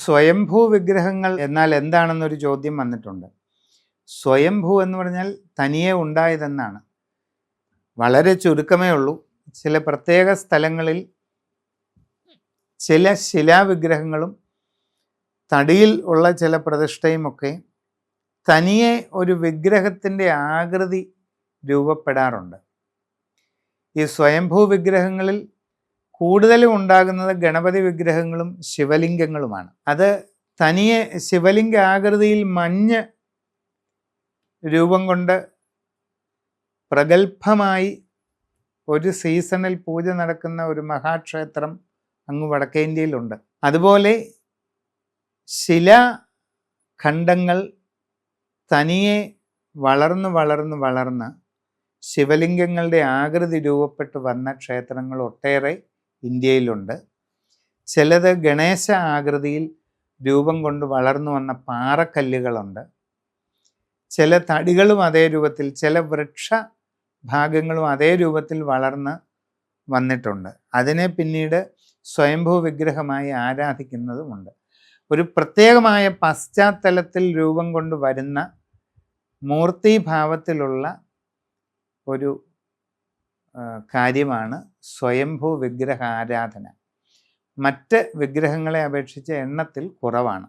സ്വയംഭൂ വിഗ്രഹങ്ങൾ എന്നാൽ എന്താണെന്നൊരു ചോദ്യം വന്നിട്ടുണ്ട്. സ്വയംഭൂ എന്ന് പറഞ്ഞാൽ തനിയെ ഉണ്ടായതെന്നാണ്. വളരെ ചുരുക്കമേ ഉള്ളൂ. ചില പ്രത്യേക സ്ഥലങ്ങളിൽ ചില ശിലാവിഗ്രഹങ്ങളും തടിയിൽ ഉള്ള ചില പ്രതിഷ്ഠയുമൊക്കെ തനിയെ ഒരു വിഗ്രഹത്തിന്റെ ആകൃതി രൂപപ്പെടാറുണ്ട്. ഈ സ്വയംഭൂ വിഗ്രഹങ്ങളിൽ കൂടുതലും ഉണ്ടാകുന്നത് ഗണപതി വിഗ്രഹങ്ങളും ശിവലിംഗങ്ങളുമാണ്. അത് തനിയെ ശിവലിംഗ ആകൃതിയിൽ മഞ്ഞ് രൂപം കൊണ്ട് പ്രഗത്ഭമായി ഒരു സീസണിൽ പൂജ നടക്കുന്ന ഒരു മഹാക്ഷേത്രം അങ്ങ് വടക്കേ ഇന്ത്യയിലുണ്ട് അതുപോലെ ശിലാഖണ്ഡങ്ങൾ തനിയെ വളർന്ന് വളർന്ന് വളർന്ന് ശിവലിംഗങ്ങളുടെ ആകൃതി രൂപപ്പെട്ട് വന്ന ക്ഷേത്രങ്ങൾ ഒട്ടേറെ ഇന്ത്യയിലുണ്ട്. ചിലത് ഗണേശ ആകൃതിയിൽ രൂപം കൊണ്ട് വളർന്നു വന്ന പാറക്കല്ലുകളുണ്ട്. ചില തടികളും അതേ രൂപത്തിൽ ചില വൃക്ഷ ഭാഗങ്ങളും അതേ രൂപത്തിൽ വളർന്ന് വന്നിട്ടുണ്ട്. അതിനെ പിന്നീട് സ്വയംഭൂ വിഗ്രഹമായി ആരാധിക്കുന്നതുമുണ്ട്. ഒരു പ്രത്യേകമായ പശ്ചാത്തലത്തിൽ രൂപം കൊണ്ട് വരുന്ന മൂർത്തിഭാവത്തിലുള്ള ഒരു കാര്യമാണ് സ്വയംഭൂ വിഗ്രഹാരാധന. മറ്റ് വിഗ്രഹങ്ങളെ അപേക്ഷിച്ച് എണ്ണത്തിൽ കുറവാണ്.